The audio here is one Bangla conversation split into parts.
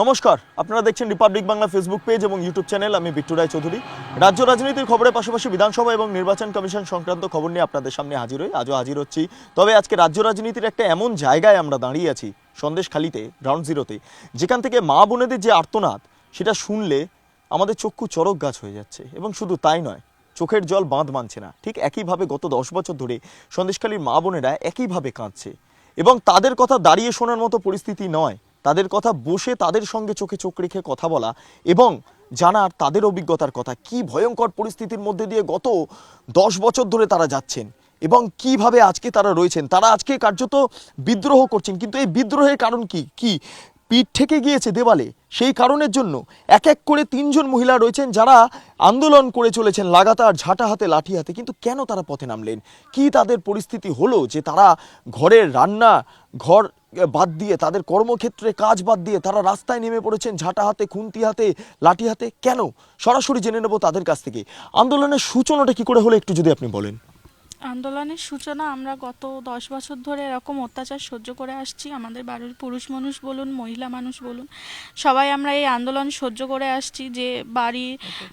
নমস্কার, আপনারা দেখছেন রিপাবলিক বাংলা ফেসবুক পেজ এবং ইউটিউব চ্যানেল আমি বিট্টু রায় চৌধুরী রাজ্য রাজনীতির খবরের পাশাপাশি বিধানসভা এবং নির্বাচন কমিশন সংক্রান্ত খবর নিয়ে আপনাদের সামনে হাজির হই, আজও হাজির হচ্ছি। তবে আজকে রাজ্য রাজনীতির একটা এমন জায়গায় আমরা দাঁড়িয়ে আছি, সন্দেশখালিতে গ্রাউন্ড জিরোতে যেখান থেকে মা বোনেদের যে আর্তনাদ, সেটা শুনলে আমাদের চক্ষু চরক গাছ হয়ে যাচ্ছে। এবং শুধু তাই নয়, চোখের জল বাঁধ মানছে না। ঠিক একইভাবে গত দশ বছর ধরে সন্দেশখালীর মা বোনেরা একইভাবে কাঁদছে। এবং তাদের কথা দাঁড়িয়ে শোনার মতো পরিস্থিতি নয় তাদের কথা বসে তাদের সঙ্গে চোখে চোখ রেখে কথা বলা এবং জানার তাদের অভিজ্ঞতার কথা, কি ভয়ঙ্কর পরিস্থিতির মধ্যে দিয়ে গত দশ বছর ধরে তারা যাচ্ছেন এবং কীভাবে আজকে তারা রয়েছেন। তারা আজকে কার্যত বিদ্রোহ করছেন, কিন্তু এই বিদ্রোহের কারণ কি? কি? পিঠ থেকে গিয়েছে দেওয়ালে। সেই কারণের জন্য এক এক করে তিনজন মহিলা রয়েছেন যারা আন্দোলন করে চলেছেন লাগাতার ঝাঁটা হাতে, লাঠি হাতে, কিন্তু কেন তারা পথে নামলেন? কি তাদের পরিস্থিতি হলো যে তারা ঘরের রান্না, ঘর বাদ দিয়ে, তাদের কর্মক্ষেত্রে কাজ বাদ দিয়ে তারা রাস্তায় নেমে পড়েছেন, ঝাঁটা হাতে, খুন্তি হাতে, লাঠি হাতে। কেন? সরাসরি জেনে নেব তাদের কাছ থেকে। আন্দোলনের সূচনাটা কি করে হলো একটু যদি আপনি বলেন। আন্দোলনের সূচনা আমরা গত দশ বছর ধরে এরকম অত্যাচার সহ্য করে আসছি। আমাদের বাড়ির পুরুষ মানুষ বলুন মহিলা মানুষ বলুন সবাই আমরা এই আন্দোলন সহ্য করে আসছি যে বাড়ি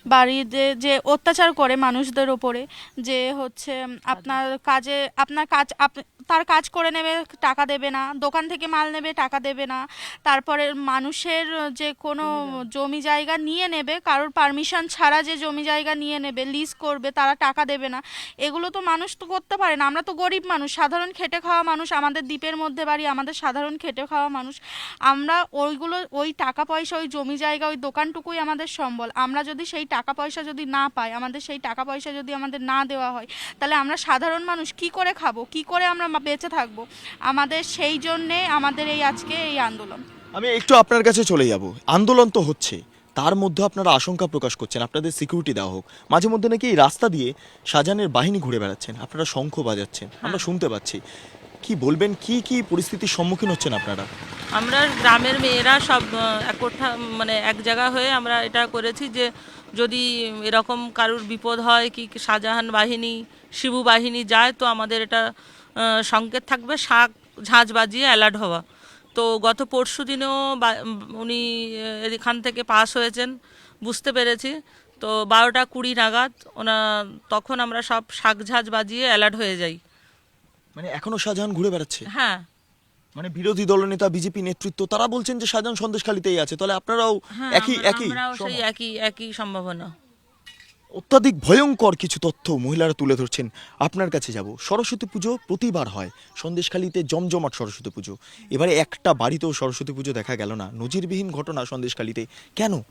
বাড়িতে যে অত্যাচার করে মানুষদের ওপরে যে হচ্ছে আপনার কাজে আপনার কাজ আপ- তার কাজ করে নেবে টাকা দেবে না দোকান থেকে মাল নেবে টাকা দেবে না তারপরে মানুষের যে কোনো জমি জায়গা। নিয়ে নেবে কারোর পারমিশন ছাড়া যে জমি জায়গা নিয়ে নেবে লিজ করবে তারা টাকা দেবে না এগুলো তো মানুষ তো করতে পারে না। আমরা তো গরিব মানুষ, সাধারণ খেটে খাওয়া মানুষ, আমাদের দ্বীপের মধ্যে বাড়ি, আমাদের সাধারণ খেটে খাওয়া মানুষ। আমরা ওইগুলো, ওই টাকা পয়সা, ওই জমি জায়গা, ওই দোকানটুকুই আমাদের সম্বল। আমরা যদি সেই টাকা পয়সা যদি না পাই, আমাদের সেই টাকা পয়সা যদি আমাদের না দেওয়া হয়, তাহলে আমরা সাধারণ মানুষ কি করে খাব? কি করে আমরা বেঁচে থাকব? আমাদের সেই জন্যে আমাদের এই আজকে এই আন্দোলন। আমি একটু আপনার কাছে চলে যাব। আন্দোলন তো হচ্ছে। তার মধ্যে আপনারা আশঙ্কা প্রকাশ করছেন আপনাদের সিকিউরিটি দেওয়া হোক। মাঝে মধ্যে নাকি এই রাস্তা দিয়ে শাহজাহানের বাহিনী ঘুরে বেড়াচ্ছেন আপনারা শঙ্খ বাজাচ্ছেন আমরা শুনতে পাচ্ছি। কি বলবেন কি কি পরিস্থিতির সম্মুখীন হচ্ছেন আপনারা? আমরা গ্রামের মেয়েরা সব একঠা মানে এক জায়গা হয়ে আমরা এটা করেছি যে যদি এরকম কারুর বিপদ হয় কি শাহজাহান বাহিনী শিবু বাহিনী যায় তো আমাদের এটা সংকেত থাকবে শাক ঝাঁজ বাজিয়ে অ্যালার্ট হওয়া। তো গত পরশু দিনেও উনি এখান থেকে পাস হয়েছেন বুঝতে পেরেছি। তো বারোটা কুড়ি নাগাদ ওনা তখন আমরা সব শাক ঝাঁঝ বাজিয়ে অ্যালার্ট হয়ে যাই। মানে এখনও শাহজাহান ঘুরে বেড়াচ্ছে? হ্যাঁ। মানে বিরোধী দলনেতা বিজেপি নেতৃত্ব তারা বলছেন যে শাহজাহান সন্দেশখালিতেই আছে তাহলে আপনারাও হ্যাঁ একই একই সেই একই একই সম্ভাবনা। অত্যাধিক ভয়ঙ্কর কিছু তথ্য মহিলারা তুলে ধরছেন। আপনার কাছে যাব। সরস্বতী পুজো প্রতিবার হয়। সন্দেশখালিতে জমজমাট সরস্বতী পুজো। এবারে একটা বাড়িতেও সরস্বতী পুজো দেখা গেল না। নজিরবিহীন ঘটনা সন্দেশখালিতে। কেন?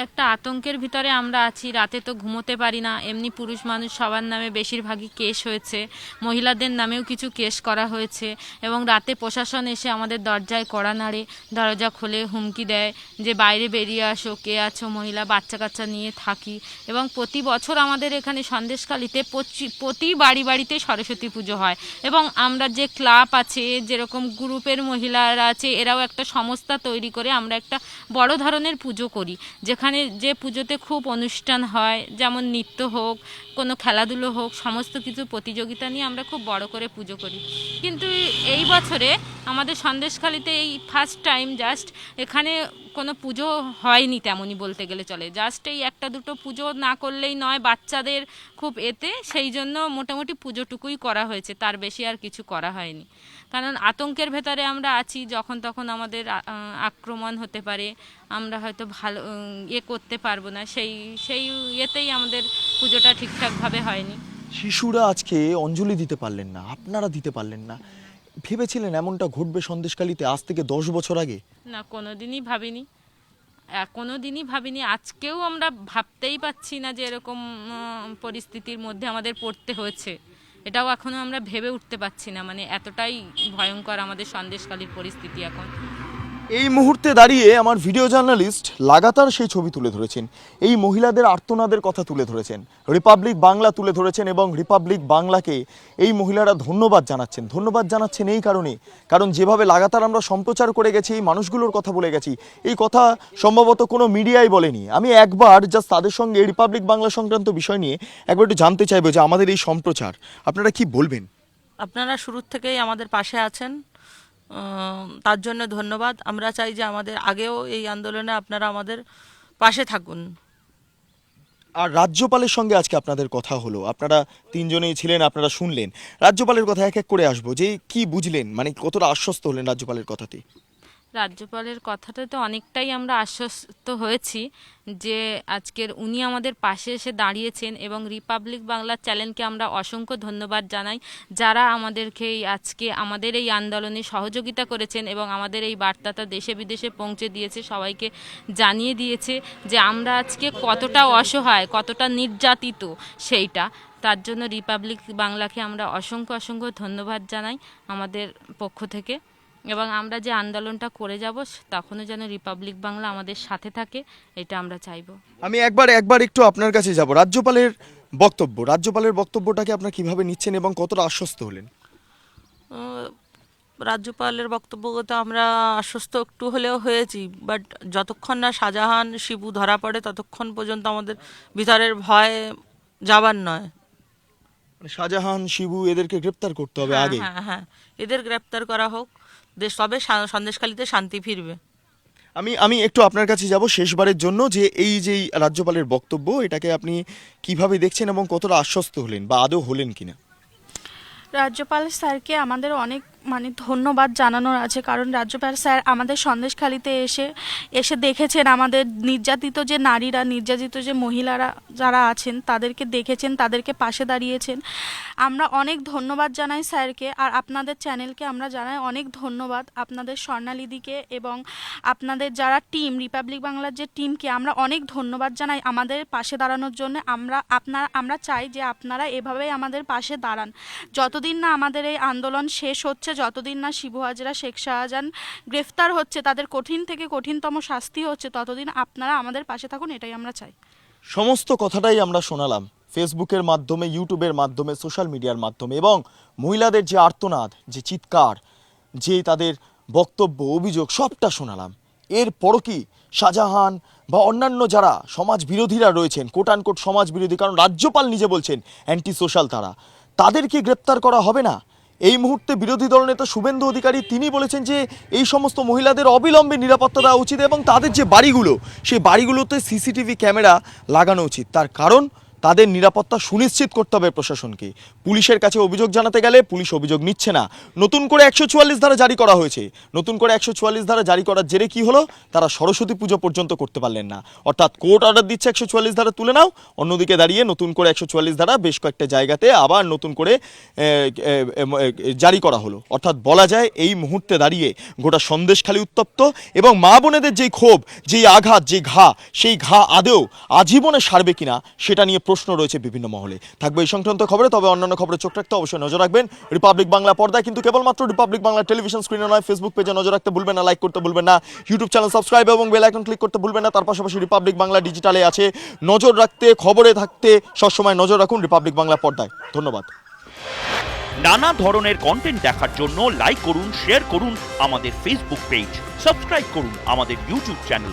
একটা আতঙ্কের ভিতরে আমরা আছি, রাতে তো ঘুমোতে পারি না। এমনি পুরুষ মানুষ সবার নামে বেশিরভাগই কেস হয়েছে। মহিলাদের নামেও কিছু কেস করা হয়েছে এবং রাতে প্রশাসন এসে আমাদের দরজায় কড়া নাড়ে, দরজা খুলে হুমকি দেয় যে বাইরে বেরিয়ে আসো, কে আছো, মহিলা বাচ্চা কাচ্চা নিয়ে থাকি। এবং প্রতি বছর আমাদের এখানে সন্দেশখালিতে পচি- প্রতি বাড়ি বাড়িতে সরস্বতী পুজো হয়। এবং আমরা যে ক্লাব আছে, যেরকম গ্রুপের মহিলারা আছে, এরাও একটা সংস্থা তৈরি করে আমরা একটা বড় ধরনের পুজো করি। যেখানে যে পুজোতে খুব অনুষ্ঠান হয়, যেমন নৃত্য হোক, কোনো খেলাধুলো হোক, সমস্ত কিছু প্রতিযোগিতা নিয়ে আমরা খুব বড় করে পুজো করি। কিন্তু এই বছরে আমাদের সন্দেশখালিতে এই ফার্স্ট টাইম জাস্ট এখানে কোনো পুজো হয়নি তেমনই বলতে গেলে চলে। জাস্ট এই একটা দুটো পুজো না করলেই নয়, বাচ্চাদের খুব এতে, সেই জন্য মোটামুটি পুজোটুকুই করা হয়েছে, তার বেশি আর কিছু করা হয়নি। কারণ আতঙ্কের ভেতরে আমরা আছি, যখন তখন আমাদের আক্রমণ হতে পারে, আমরা হয়তো ভালো ইয়ে করতে পারব না, সেই সেই ইয়েতেই আমাদের পুজোটা ঠিকঠাকভাবে হয়নি। শিশুরা আজকে অঞ্জলি দিতে পারলেন না, আপনারা দিতে পারলেন না। ভেবেছিলেন এমনটা ঘটবে সন্দেশকালীতে আজ থেকে দশ বছর আগে? না, কোনোদিনই ভাবিনি। কোনো দিনই ভাবিনি। আজকেও আমরা ভাবতেই পাচ্ছি না যে এরকম পরিস্থিতির মধ্যে আমাদের পড়তে হয়েছে। এটাও এখনও আমরা ভেবে উঠতে পারছি না। মানে এতটাই ভয়ঙ্কর আমাদের সন্দেশকালীর পরিস্থিতি এখন। এই মুহূর্তে দাঁড়িয়ে আমার ভিডিও জার্নালিস্ট লাগাতার সেই ছবি তুলে ধরেছেন। এই মহিলাদের আর্তনাদের কথা তুলে ধরেছেন। রিপাবলিক বাংলা তুলে ধরেছেন এবং রিপাবলিক বাংলাকে এই মহিলারা ধন্যবাদ জানাচ্ছেন। ধন্যবাদ জানাচ্ছেন এই কারণে। কারণ যেভাবে লাগাতার আমরা সম্প্রচার করে গেছি, এই মানুষগুলোর কথা বলে গেছি, এই কথা সম্ভবত কোনো মিডিয়াই বলেনি। আমি একবার জাস্ট তাদের সঙ্গে রিপাবলিক বাংলা সংক্রান্ত বিষয় নিয়ে একবার একটু জানতে চাইব যে আমাদের এই সম্প্রচার। আপনারা কি বলবেন? আপনারা শুরুর থেকেই আমাদের পাশে আছেন। তার জন্য ধন্যবাদ। আমরা চাই যে আমাদের আগেও এই আন্দোলনে আপনারা আমাদের পাশে থাকুন। আর রাজ্যপালের সঙ্গে আজকে আপনাদের কথা হলো। আপনারা তিনজনেই ছিলেন, আপনারা শুনলেন। রাজ্যপালের কথা এক এক করে আসব। যে কি বুঝলেন? মানে কতটা আশ্বস্ত হলেন রাজ্যপালের কথাতে রাজ্যপালের কথাটা তো অনেকটাই আমরা আশ্বস্ত হয়েছি যে আজকের উনি আমাদের পাশে এসে দাঁড়িয়েছেন এবং রিপাবলিক বাংলার চ্যানেলকে আমরা অসংখ্য ধন্যবাদ জানাই, যারা আমাদেরকে এই আজকে আমাদের এই আন্দোলনে সহযোগিতা করেছেন এবং আমাদের এই বার্তাটা দেশে বিদেশে পৌঁছে দিয়েছে, সবাইকে জানিয়ে দিয়েছে যে আমরা আজকে কতটা অসহায়, কতটা নির্যাতিত সেইটা। তার জন্য রিপাবলিক বাংলাকে আমরা অসংখ্য অসংখ্য ধন্যবাদ জানাই আমাদের পক্ষ থেকে। এবং আমরা যে আন্দোলনটা করে যাব তখনও যেন রিপাবলিক বাংলা আমাদের সাথে থাকে এটা আমরা চাইব। আমি একবার একবার একটু আপনার কাছে যাব। রাজ্যপালের বক্তব্য রাজ্যপালের বক্তব্যটাকে আপনারা কীভাবে নিচ্ছেন এবং কতটা আশ্বস্ত হলেন? রাজ্যপালের বক্তব্যগত আমরা আশ্বস্ত একটু হলেও হয়েছি বাট যতক্ষণ না শাহজাহান শিবু ধরা পড়ে ততক্ষণ পর্যন্ত আমাদের ভিতরের ভয় যাবার নয়। মানে শাহজাহান শিবু এদেরকে গ্রেপ্তার করতে হবে হ্যাঁ, আগে হ্যাঁ হ্যাঁ। এদের গ্রেপ্তার করা হোক। দেশ তবে সা- সন্দেশখালিতে শান্তি ফিরবে। আমি আমি একটু আপনার কাছে যাব শেষবারের জন্য যে এই যে এই রাজ্যপালের বক্তব্য এটাকে আপনি কীভাবে দেখছেন এবং কতটা আশ্বস্ত হলেন বা আদৌ হলেন কিনা? রাজ্যপাল স্যারকে আমাদের অনেক মানে ধন্যবাদ জানানোর আছে। কারণ রাজ্যপাল স্যার আমাদের সন্দেশখালিতে এসে এসে দেখেছেন আমাদের নির্যাতিত যে নারীরা, নির্যাতিত যে মহিলারা যারা আছেন, তাদেরকে দেখেছেন, তাদেরকে পাশে দাঁড়িয়েছেন। আমরা অনেক ধন্যবাদ জানাই স্যারকে আর আপনাদের চ্যানেলকে আমরা জানাই অনেক ধন্যবাদ আপনাদের স্বর্ণালিদিকে এবং আপনাদের যারা টিম, রিপাবলিক বাংলার যে টিমকে আমরা অনেক ধন্যবাদ জানাই আমাদের পাশে দাঁড়ানোর জন্য। আমরা আপনারা, আমরা চাই যে আপনারা এভাবেই আমাদের পাশে দাঁড়ান। যতদিন না আমাদের এই আন্দোলন শেষ হচ্ছে যতদিন না শিবু হাজরা, শেখ শাহজাহান গ্রেফতার হচ্ছে, তাদের কঠিন থেকে কঠিনতম শাস্তি হচ্ছে, ততদিন আপনারা আমাদের পাশে থাকুন, এটাই আমরা চাই। সমস্ত কথাটাই আমরা শোনালাম ফেসবুকের মাধ্যমে, ইউটিউবের মাধ্যমে, সোশ্যাল মিডিয়ার মাধ্যমে এবং মহিলাদের যে আর্তনাদ, যে চিৎকার, যে তাদের বক্তব্য, অভিযোগ, সবটা শোনালাম। এরপরও কি শাহজাহান বা অন্যান্য যারা সমাজ বিরোধীরা রয়েছেন কোট আনকোট সমাজ বিরোধী কারণ রাজ্যপাল নিজে বলছেন অ্যান্টি সোশ্যাল তারা, তাদেরকে গ্রেপ্তার করা হবে না? এই মুহূর্তে বিরোধী দলনেতা শুভেন্দু অধিকারী তিনি বলেছেন যে এই সমস্ত মহিলাদের অবিলম্বে নিরাপত্তা দেওয়া উচিত এবং তাদের যে বাড়িগুলো, সেই বাড়িগুলোতে সিসিটিভি ক্যামেরা লাগানো উচিত। তার কারণ তাদের নিরাপত্তা সুনিশ্চিত করতে হবে প্রশাসনকে। পুলিশের কাছে অভিযোগ জানাতে গেলে পুলিশ অভিযোগ নিচ্ছে না। নতুন করে একশো চুয়াল্লিশ ধারা জারি করা হয়েছে। নতুন করে একশো চুয়াল্লিশ ধারা জারি করার জেরে কি হলো? তারা সরস্বতী পুজো পর্যন্ত করতে পারলেন না। অর্থাৎ কোর্ট অর্ডার দিচ্ছে একশো চুয়াল্লিশ ধারা, তুলে নাও। অন্যদিকে দাঁড়িয়ে নতুন করে একশো চুয়াল্লিশ ধারা বেশ কয়েকটা জায়গাতে আবার নতুন করে জারি করা হলো। অর্থাৎ বলা যায় এই মুহূর্তে দাঁড়িয়ে গোটা সন্দেশ খালি উত্তপ্ত এবং মা বোনেদের যেই ক্ষোভ, যেই আঘাত, যে ঘা, সেই ঘা আদেও আজীবনে সারবে কিনা, সেটা নিয়ে প্রশ্ন রয়েছে বিভিন্ন মহলে। থাকবে এই সংক্রান্ত খবরে, তবে অন্যান্য খবরে চোখ রাখতে অবশ্যই নজর রাখবেন। রিপাবলিক বাংলা পর্দায় কিন্তু কেবলমাত্র রিপাবলিক বাংলা টেলিভিশন স্ক্রিনে নয় ফেসবুক পেজে নজর রাখতে ভুলবেন না লাইক করতে ভুলবেন না ইউটিউব চ্যানেল সাবস্ক্রাইব এবং বেল আইকন ক্লিক করতে ভুলবেন না। তার পাশাপাশি রিপাবলিক বাংলা ডিজিটালে আছে। নজর রাখতে, খবরে থাকতে সবসময় নজর রাখুন রিপাবলিক বাংলা পর্দায়। ধন্যবাদ। নানা ধরনের কন্টেন্ট দেখার জন্য লাইক করুন শেয়ার করুন আমাদের ফেসবুক পেজ সাবস্ক্রাইব করুন আমাদের ইউটিউব চ্যানেল